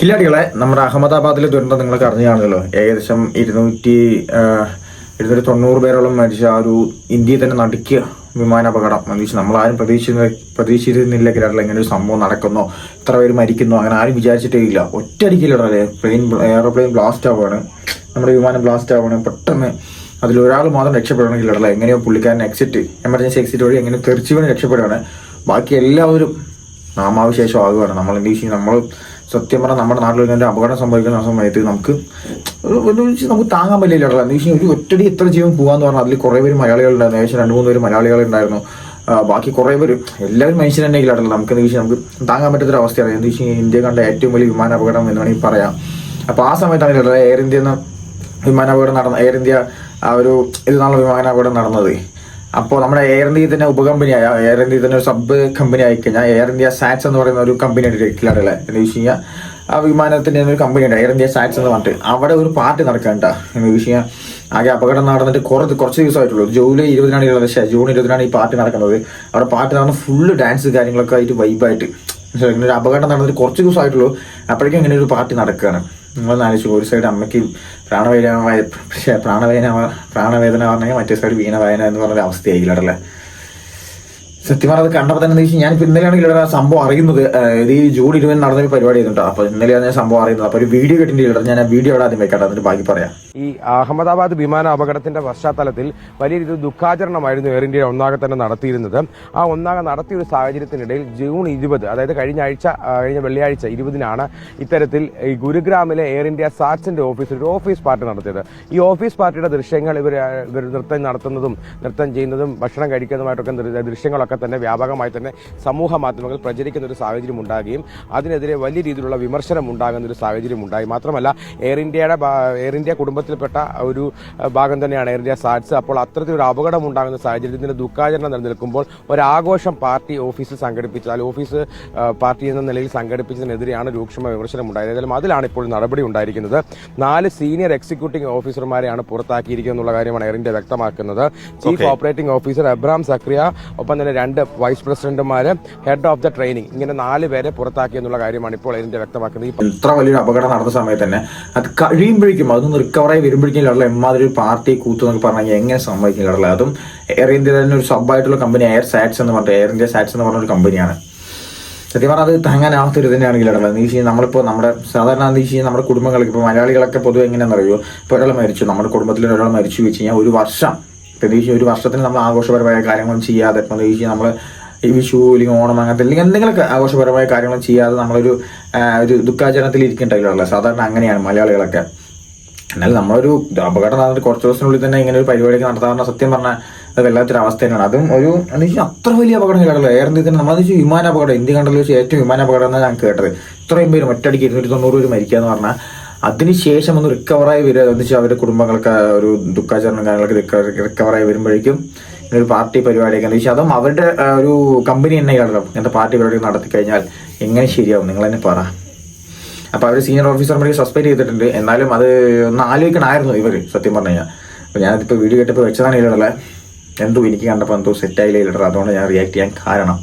കില്ലാടികളെ നമ്മുടെ അഹമ്മദാബാദിലെ ദുരന്തം നിങ്ങൾക്ക് അറിഞ്ഞു കാണുമല്ലോ ഏകദേശം ഇരുന്നൂറ്റി ഇരുന്നൂറ്റി തൊണ്ണൂറ് പേരോളം മരിച്ച ആ ഒരു ഇന്ത്യയിൽ തന്നെ നടുക്കിയ വിമാന അപകടം. നമ്മൾ ആരും പ്രതീക്ഷിക്കുന്ന പ്രതീക്ഷിച്ചിരുന്നില്ല കില്ലാടികൾ എങ്ങനെ ഒരു സംഭവം നടക്കുന്നോ ഇത്ര പേര് മരിക്കുന്നോ അങ്ങനെ ആരും വിചാരിച്ചിട്ടേ ഇല്ല. ഒറ്റയടിക്കില്ലേ പ്ലെയിൻ എയർപ്ലെയിൻ ബ്ലാസ്റ്റ് ആവുകയാണ്. നമ്മുടെ വിമാനം ബ്ലാസ്റ്റ് ആവുകയാണ്. പെട്ടെന്ന് അതിൽ ഒരാൾ മാത്രം രക്ഷപ്പെടണമെങ്കിൽ ഇടല എങ്ങനെയോ പുള്ളിക്കാരൻ എക്സിറ്റ് എമർജൻസി എക്സിറ്റ് വഴി എങ്ങനെ തെറിച്ചു വീണ് രക്ഷപ്പെടുകയാണ്. ബാക്കി എല്ലാവരും നാമാവിശേഷം ആകുകയാണ്. നമ്മൾ എന്ത് നമ്മൾ സത്യം പറഞ്ഞാൽ നമ്മുടെ നാട്ടിൽ ഒരു അപകടം സംഭവിക്കുന്ന സമയത്ത് നമുക്ക് നമുക്ക് താങ്ങാൻ പറ്റില്ല എന്ന് വെച്ചാൽ ഒരു ഒറ്റടി എത്ര ജീവൻ പോകാന്ന് പറഞ്ഞാൽ അതിൽ കുറേ പേര് മലയാളികളുണ്ടായിരുന്നു ഏകദേശം രണ്ട് മൂന്ന് പേര് മലയാളികളുണ്ടായിരുന്നു ബാക്കി കുറേ പേര് എല്ലാവരും മനുഷ്യൻ തന്നെ ഇല്ലാട്ടല്ലോ നമുക്ക് എന്ന് വെച്ചാൽ നമുക്ക് താങ്ങാൻ പറ്റാത്തൊരു അവസ്ഥയാണ്. എന്ന് വെച്ചാൽ ഇന്ത്യ കണ്ട ഏറ്റവും വലിയ വിമാന അപകടം എന്ന് വേണമെങ്കിൽ പറയാം. അപ്പോൾ ആ സമയത്താണ് എയർ ഇന്ത്യ എന്ന വിമാനാപകടം നടന്ന എയർ ഇന്ത്യ ആ ഒരു വിമാന വിമാനാപകടം നടന്നത്. അപ്പോൾ നമ്മുടെ എയർ ഇന്ത്യ തന്നെ ഉപകമ്പനിയായ എയർ ഇന്ത്യ തന്നെ ഒരു സബ് കമ്പനി ആയി കഴിഞ്ഞാൽ എയർ ഇന്ത്യ സാറ്റ്സ് എന്ന് പറയുന്ന ഒരു കമ്പനി ഉണ്ട് ഡൽഹിയിലെ എന്ന് വെച്ച് കഴിഞ്ഞാൽ ആ വിമാനത്തിന്റെ തന്നെ ഒരു കമ്പനി ഉണ്ട് എയർ ഇന്ത്യ സാറ്റ്സ് എന്ന് പറഞ്ഞിട്ട്. അവിടെ ഒരു പാർട്ടി നടക്കണ്ട എന്ന് വെച്ച് കഴിഞ്ഞാൽ ആകെ അപകടം നടന്നിട്ട് കുറച്ച് കുറച്ച് ദിവസമായിട്ടുള്ളൂ. ജൂലൈ ഇരുപതിനാണ് ഉള്ളത് പക്ഷേ ജൂൺ ഇരുപതിനാണ് ഈ പാർട്ടി നടക്കുന്നത്. അവിടെ പാർട്ടി നടന്ന ഫുള്ള് ഡാൻസ് കാര്യങ്ങളൊക്കെ ആയിട്ട് വൈബായിട്ട് ഒരു അപകടം നടന്നിട്ട് കുറച്ച് ദിവസമായിട്ടുള്ളൂ. അപ്പോഴേക്കും ഇങ്ങനെ ഒരു പാർട്ടി നടക്കുകയാണ്. നിങ്ങൾ ആലോചിച്ചു ഒരു സൈഡ് അമ്മയ്ക്ക് പ്രാണവേദന പ്രാണവേദന പ്രാണവേദന പറഞ്ഞാൽ മറ്റേ സൈഡ് വീണവേദന എന്ന് പറഞ്ഞൊരു അവസ്ഥയായിരിക്കില്ല അല്ലേ? സത്യം പറഞ്ഞത് കണ്ടപ്പോൾ തന്നെ വെച്ചാൽ ഞാൻ ഇപ്പൊ ഇന്നലെയാണെങ്കിൽ ഇവിടെ സംഭവം അറിയുന്നത്. ഈ ജൂൺ ഇരുപതിന് നടന്ന പരിപാടി ആയിരുന്നു അപ്പൊ ഇന്നലെയാണ് ഞാൻ സംഭവം അറിയുന്നത്. അപ്പൊ ഒരു വീഡിയോ കിട്ടിയിട്ടുണ്ട് ഞാൻ ആ വീഡിയോ അവിടെ ആദ്യം വെക്കട്ടെ എന്നിട്ട് ബാക്കി പറയാം. ഈ അഹമ്മദാബാദ് വിമാന അപകടത്തിന്റെ പശ്ചാത്തലത്തിൽ വലിയ രീതിയിൽ ദുഃഖാചരണമായിരുന്നു എയർ ഇന്ത്യ ഒന്നാകെ തന്നെ നടത്തിയിരുന്നത്. ആ ഒന്നാകെ നടത്തിയ ഒരു സാഹചര്യത്തിനിടയിൽ ജൂൺ ഇരുപത് അതായത് കഴിഞ്ഞ ആഴ്ച കഴിഞ്ഞ വെള്ളിയാഴ്ച ഇരുപതിനാണ് ഇത്തരത്തിൽ ഈ ഗുരുഗ്രാമിലെ എയർ ഇന്ത്യ സാറ്റ്സിന്റെ ഓഫീസിൽ ഒരു ഓഫീസ് പാർട്ടി നടത്തിയത്. ഈ ഓഫീസ് പാർട്ടിയുടെ ദൃശ്യങ്ങൾ ഇവർ ഇവർ നൃത്തം നടത്തുന്നതും നൃത്തം ചെയ്യുന്നതും ഭക്ഷണം കഴിക്കുന്നതുമായിട്ടൊക്കെ ദൃ- ദൃശ്യങ്ങളൊക്കെ തന്നെ വ്യാപകമായി തന്നെ സമൂഹ മാധ്യമങ്ങളിൽ പ്രചരിക്കുന്ന ഒരു സാഹചര്യം ഉണ്ടാകുകയും അതിനെതിരെ വലിയ രീതിയിലുള്ള വിമർശനം ഉണ്ടാകുന്ന ഒരു സാഹചര്യം ഉണ്ടായി. മാത്രമല്ല എയർ ഇന്ത്യയുടെ എയർ ഇന്ത്യ കുടുംബത്തിൽപ്പെട്ട ഒരു ഭാഗം തന്നെയാണ് എയർ ഇന്ത്യ സാറ്റ്സ് അപ്പോൾ അത്തരത്തിലൊരു അപകടം ഉണ്ടാകുന്ന സാഹചര്യത്തിൽ ഇതിന് ദുഃഖാചരണം നിലനിൽക്കുമ്പോൾ ഒരാഘോഷം പാർട്ടി ഓഫീസ് സംഘടിപ്പിച്ചാൽ ഓഫീസ് പാർട്ടി എന്ന നിലയിൽ സംഘടിപ്പിച്ചതിനെതിരെയാണ് രൂക്ഷമായ വിമർശനം ഉണ്ടായത്. ഏതായാലും അതിലാണ് ഇപ്പോൾ നടപടി ഉണ്ടായിരിക്കുന്നത്. നാല് സീനിയർ എക്സിക്യൂട്ടീവ് ഓഫീസർമാരെയാണ് പുറത്താക്കിയിരിക്കുന്നത് എന്നുള്ള കാര്യമാണ് എയർ ഇന്ത്യ വ്യക്തമാക്കുന്നത്. Chief operating officer Abraham Zachariah ഒപ്പം തന്നെ രണ്ട് വൈസ് പ്രസിഡന്റുമാര് ഹെഡ് ഓഫ് ദ ട്രെയിനിങ്. ഇങ്ങനെ നാല് പേരെ പുറത്താക്കി എന്നുള്ള കാര്യമാണ് ഇപ്പോൾ ഇതിന്റെ വ്യക്തമാക്കുന്നത്. ഇത്ര വലിയൊരു അപകടം നടന്ന സമയത്ത് തന്നെ അത് കഴിയുമ്പോഴേക്കും അതൊന്നും റിക്കവറായി വരുമ്പോഴേക്കും എമ്മാതിരി പാർട്ടി കൂത്തു എന്നൊക്കെ പറഞ്ഞാൽ എങ്ങനെ സംഭവിക്കില്ല അതും എയർ ഇന്ത്യ തന്നെ ഒരു സബായിട്ടുള്ള കമ്പനി എയർ സാറ്റ്സ് എന്ന് പറഞ്ഞിട്ട് എയർ ഇന്ത്യ സാറ്റ്സ് എന്ന് പറഞ്ഞ ഒരു കമ്പനിയാണ് സത്യം പറഞ്ഞാൽ അത് താങ്ങാനാവാത്തൊരു തന്നെയാണെങ്കിൽ ഇടല എന്ന് വെച്ചാൽ നമ്മളിപ്പോൾ നമ്മുടെ സാധാരണ എന്ന് വെച്ചാൽ നമ്മുടെ കുടുംബങ്ങൾക്ക് ഇപ്പോൾ മലയാളികളൊക്കെ പൊതുവെ എങ്ങനെയാണെന്ന് അറിയുമോ ഇപ്പോൾ ഒരാൾ മരിച്ചു നമ്മുടെ കുടുംബത്തിൽ ഒരാൾ മരിച്ചു വെച്ച് കഴിഞ്ഞാൽ ഒരു വർഷം പ്രതീക്ഷിച്ച് ഒരു വർഷത്തിന് നമ്മൾ ആഘോഷപരമായ കാര്യങ്ങളും ചെയ്യാതെ പ്രത്യേകിച്ച് നമ്മൾ ഈ വിഷു അല്ലെങ്കിൽ ഓണം അങ്ങനത്തെ അല്ലെങ്കിൽ എന്തെങ്കിലുമൊക്കെ ആഘോഷപരമായ കാര്യങ്ങളും ചെയ്യാതെ നമ്മളൊരു ഒരു ദുഃഖാചരണത്തിൽ ഇരിക്കണ്ടല്ലോ സാധാരണ അങ്ങനെയാണ് മലയാളികളൊക്കെ. എന്നാൽ നമ്മളൊരു അപകടം നടന്നിട്ട് കുറച്ച് ദിവസത്തിനുള്ളിൽ തന്നെ ഇങ്ങനെ ഒരു പരിപാടിയൊക്കെ നടത്താറുണ്ട്. സത്യം പറഞ്ഞാൽ അത് വല്ലാത്തൊരു അവസ്ഥ തന്നെയാണ്. അതും ഒരു അത്ര വലിയ അപകടങ്ങളില്ലല്ലോ എയർ ഇന്ത്യയിൽ തന്നെ വെച്ചാൽ വിമാന അപകടം ഇന്ത്യ കണ്ടല്ലോ ഏറ്റവും വിമാന അപകടം എന്നാണ് ഞാൻ കേട്ടത്. ഇത്രയും പേര് ഒറ്റയടിക്ക് ഇരുന്നൂറ്റി തൊണ്ണൂറ് പേര് മരിക്കുക എന്ന് പറഞ്ഞാൽ അതിനുശേഷം ഒന്ന് റിക്കവറായി വരിക. എന്ന് വെച്ചാൽ അവരുടെ കുടുംബങ്ങൾക്ക് ഒരു ദുഃഖാചരണം കാര്യങ്ങളൊക്കെ റിക്കവറായി വരുമ്പോഴേക്കും ഒരു പാർട്ടി പരിപാടിയൊക്കെ എന്ന് വെച്ചാൽ അതും അവരുടെ ഒരു കമ്പനി തന്നെ കാണണം ഇങ്ങനത്തെ പാർട്ടി പരിപാടി നടത്തി കഴിഞ്ഞാൽ എങ്ങനെ ശരിയാവും? നിങ്ങൾ തന്നെ പറ. അപ്പൊ അവർ സീനിയർ ഓഫീസർമാരെ സസ്പെൻഡ് ചെയ്തിട്ടുണ്ട്. എന്നാലും അത് ഒന്ന് ആലോചിക്കണമായിരുന്നു ഇവർ സത്യം പറഞ്ഞു കഴിഞ്ഞാൽ. അപ്പൊ ഞാനിപ്പോ വീഡിയോ കേട്ടപ്പോൾ വെച്ചതാണ് ഇല്ലടല്ലേ എന്തോ എനിക്ക് കണ്ടപ്പോൾ എന്തോ സെറ്റ് ഇല്ലടല്ലേ ഇല്ലട അതുകൊണ്ട് ഞാൻ റിയാക്ട് ചെയ്യാൻ കാരണം.